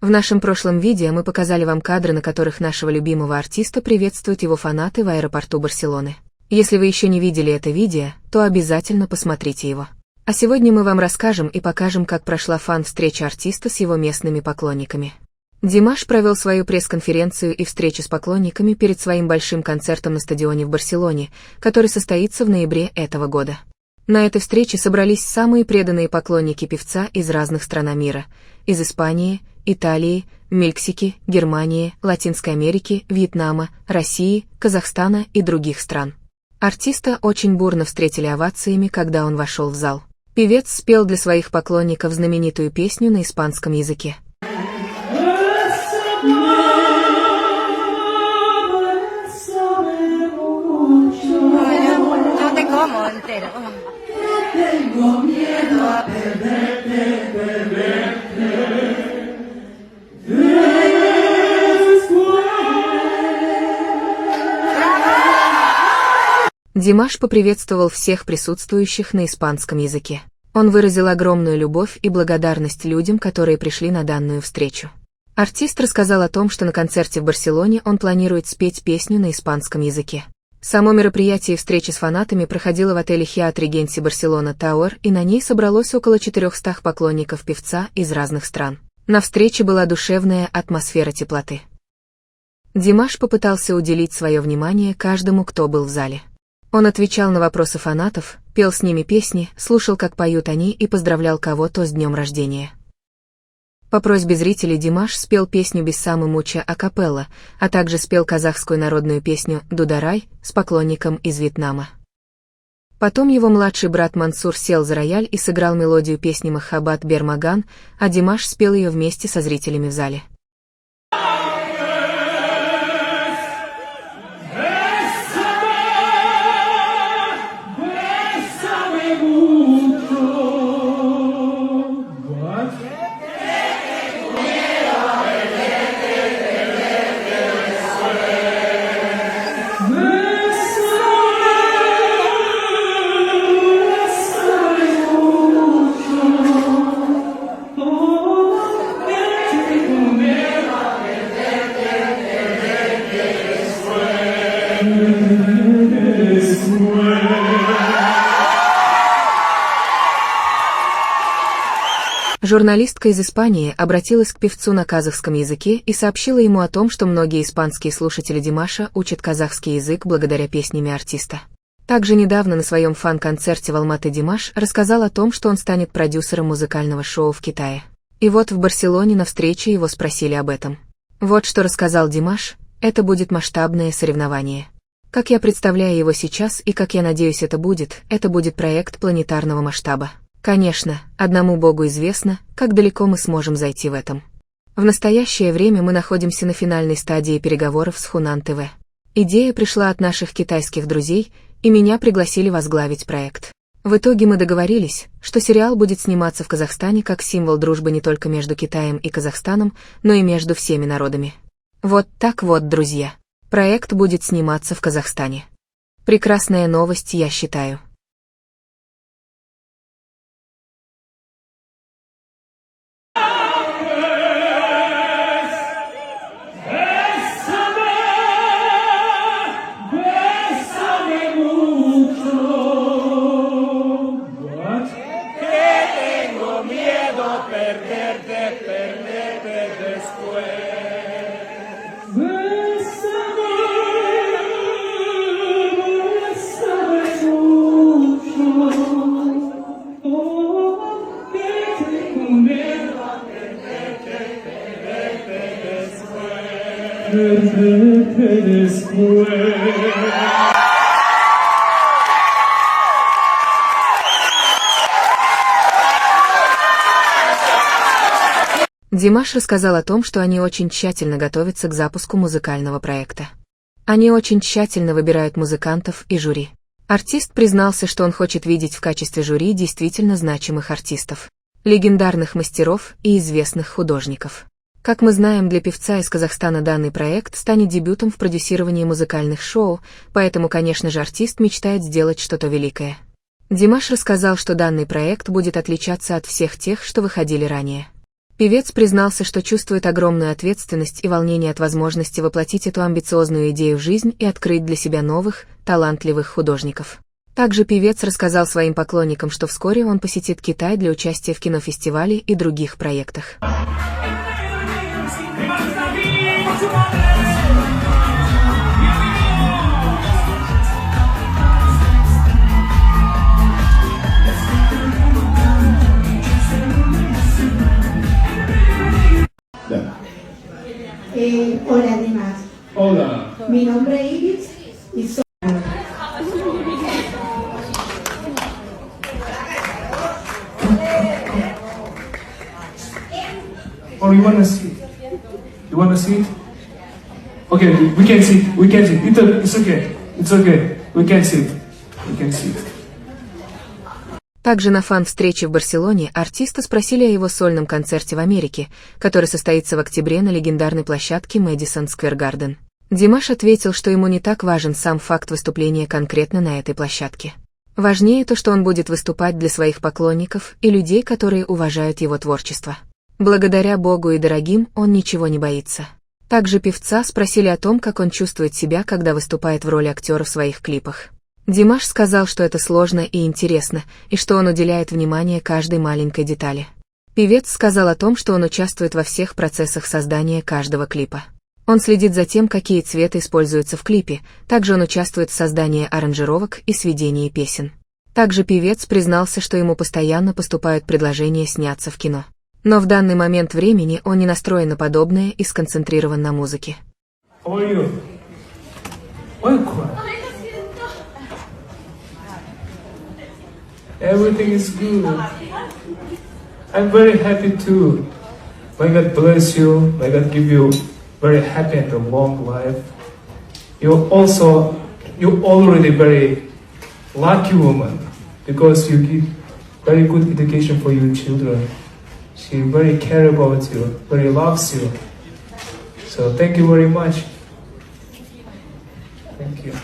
В нашем прошлом видео мы показали вам кадры, на которых нашего любимого артиста приветствуют его фанаты в аэропорту Барселоны. Если вы еще не видели это видео, то обязательно посмотрите его. А сегодня мы вам расскажем и покажем, как прошла фан-встреча артиста с его местными поклонниками. Димаш провел свою пресс-конференцию и встречу с поклонниками перед своим большим концертом на стадионе в Барселоне, который состоится в ноябре этого года. На этой встрече собрались самые преданные поклонники певца из разных стран мира, из Испании, Италии, Мексики, Германии, Латинской Америки, Вьетнама, России, Казахстана и других стран. Артиста очень бурно встретили овациями, когда он вошел в зал. Певец спел для своих поклонников знаменитую песню на испанском языке. Димаш поприветствовал всех присутствующих на испанском языке. Он выразил огромную любовь и благодарность людям, которые пришли на данную встречу. Артист рассказал о том, что на концерте в Барселоне он планирует спеть песню на испанском языке. Само мероприятие встречи с фанатами проходило в отеле Хиат Регенси Барселона Тауэр, и на ней собралось около 400 поклонников певца из разных стран. На встрече была душевная атмосфера теплоты. Димаш попытался уделить свое внимание каждому, кто был в зале. Он отвечал на вопросы фанатов, пел с ними песни, слушал, как поют они и поздравлял кого-то с днем рождения. По просьбе зрителей Димаш спел песню без самой муча акапелла, а также спел казахскую народную песню «Дударай» с поклонником из Вьетнама. Потом его младший брат Мансур сел за рояль и сыграл мелодию песни Махабат Бермаган, а Димаш спел ее вместе со зрителями в зале. Журналистка из Испании обратилась к певцу на казахском языке и сообщила ему о том, что многие испанские слушатели Димаша учат казахский язык благодаря песнями артиста. Также недавно на своем фан-концерте в Алматы Димаш рассказал о том, что он станет продюсером музыкального шоу в Китае. И вот в Барселоне на встрече его спросили об этом. Вот что рассказал Димаш, это будет масштабное соревнование. Как я представляю его сейчас и как я надеюсь это будет, это будет проект планетарного масштаба. Конечно, одному Богу известно, как далеко мы сможем зайти в этом. В настоящее время мы находимся на финальной стадии переговоров с Хунан ТВ. Идея пришла от наших китайских друзей, и меня пригласили возглавить проект. В итоге мы договорились, что сериал будет сниматься в Казахстане как символ дружбы не только между Китаем и Казахстаном, но и между всеми народами. Вот так вот, друзья. Проект будет сниматься в Казахстане. Прекрасная новость, я считаю. perderte, perderte después. Bésame, bésame mucho, oh, que te convenga perderte, perderte después. Perderte después. Димаш рассказал о том, что они очень тщательно готовятся к запуску музыкального проекта. Они очень тщательно выбирают музыкантов и жюри. Артист признался, что он хочет видеть в качестве жюри действительно значимых артистов, легендарных мастеров и известных художников. Как мы знаем, для певца из Казахстана данный проект станет дебютом в продюсировании музыкальных шоу, поэтому, конечно же, артист мечтает сделать что-то великое. Димаш рассказал, что данный проект будет отличаться от всех тех, что выходили ранее. Певец признался, что чувствует огромную ответственность и волнение от возможности воплотить эту амбициозную идею в жизнь и открыть для себя новых, талантливых художников. Также певец рассказал своим поклонникам, что вскоре он посетит Китай для участия в кинофестивале и других проектах. Eh, hola, Dimas. Hola. Mi nombre es Iris y soy... Oh, you wanna see? You wanna see it? Okay, we can see. it. We can see. it. It's, it's okay. It's okay. We can see it. We can see it. Также на фан-встрече в Барселоне артиста спросили о его сольном концерте в Америке, который состоится в октябре на легендарной площадке Мэдисон Сквер Гарден. Димаш ответил, что ему не так важен сам факт выступления конкретно на этой площадке. Важнее то, что он будет выступать для своих поклонников и людей, которые уважают его творчество. Благодаря Богу и дорогим он ничего не боится. Также певца спросили о том, как он чувствует себя, когда выступает в роли актера в своих клипах. Димаш сказал, что это сложно и интересно, и что он уделяет внимание каждой маленькой детали. Певец сказал о том, что он участвует во всех процессах создания каждого клипа. Он следит за тем, какие цветы используются в клипе, также он участвует в создании аранжировок и сведении песен. Также певец признался, что ему постоянно поступают предложения сняться в кино. Но в данный момент времени он не настроен на подобное и сконцентрирован на музыке. How are you? Everything is good. I'm very happy too. May God bless you. May God give you very happy and a long life. You also, you already very lucky woman because you give very good education for your children. She very care about you, very loves you. So thank you very much. Thank you.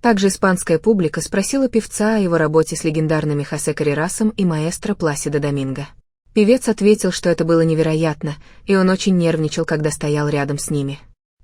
Также испанская публика спросила певца о его работе с легендарными Хосе Карерасом и маэстро Пласидо Доминго. Певец ответил, что это было невероятно, и он очень нервничал, когда стоял рядом с ними.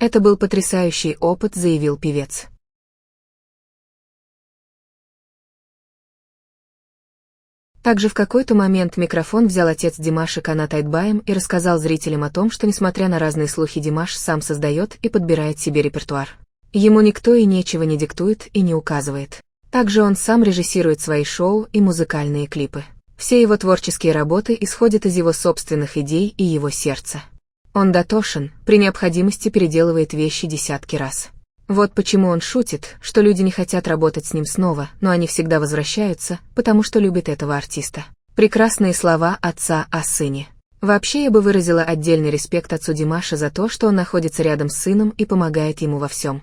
Это был потрясающий опыт, заявил певец. Также в какой-то момент микрофон взял отец Димаша Канат Айтбаем и рассказал зрителям о том, что несмотря на разные слухи Димаш сам создает и подбирает себе репертуар. Ему никто и нечего не диктует и не указывает. Также он сам режиссирует свои шоу и музыкальные клипы. Все его творческие работы исходят из его собственных идей и его сердца. Он дотошен, при необходимости переделывает вещи десятки раз. Вот почему он шутит, что люди не хотят работать с ним снова, но они всегда возвращаются, потому что любят этого артиста. Прекрасные слова отца о сыне. Вообще я бы выразила отдельный респект отцу Димаша за то, что он находится рядом с сыном и помогает ему во всем.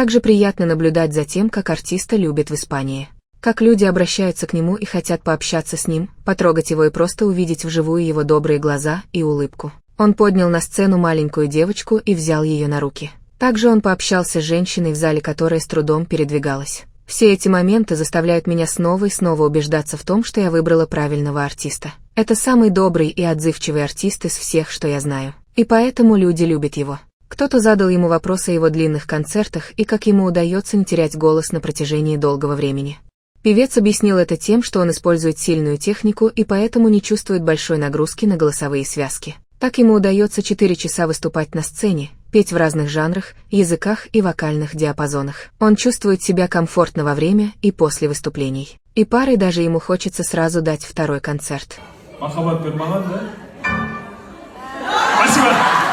Как же приятно наблюдать за тем, как артиста любят в Испании. Как люди обращаются к нему и хотят пообщаться с ним, потрогать его и просто увидеть вживую его добрые глаза и улыбку. Он поднял на сцену маленькую девочку и взял ее на руки. Также он пообщался с женщиной в зале, которая с трудом передвигалась. Все эти моменты заставляют меня снова и снова убеждаться в том, что я выбрала правильного артиста. Это самый добрый и отзывчивый артист из всех, что я знаю. И поэтому люди любят его. Кто-то задал ему вопрос о его длинных концертах и как ему удается не терять голос на протяжении долгого времени. Певец объяснил это тем, что он использует сильную технику и поэтому не чувствует большой нагрузки на голосовые связки. Так ему удается 4 часа выступать на сцене, петь в разных жанрах, языках и вокальных диапазонах. Он чувствует себя комфортно во время и после выступлений. И парой даже ему хочется сразу дать второй концерт. махаббат бермаған да Спасибо.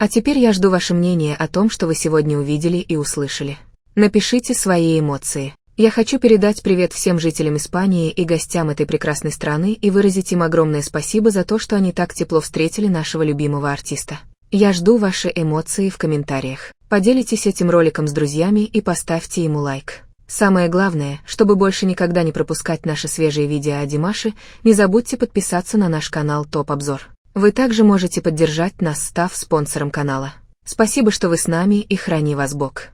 А теперь я жду ваше мнение о том, что вы сегодня увидели и услышали. Напишите свои эмоции. Я хочу передать привет всем жителям Испании и гостям этой прекрасной страны и выразить им огромное спасибо за то, что они так тепло встретили нашего любимого артиста. Я жду ваши эмоции в комментариях. Поделитесь этим роликом с друзьями и поставьте ему лайк. Самое главное, чтобы больше никогда не пропускать наши свежие видео о Димаше, не забудьте подписаться на наш канал Топ Обзор. Вы также можете поддержать нас, став спонсором канала. Спасибо, что вы с нами и храни вас Бог.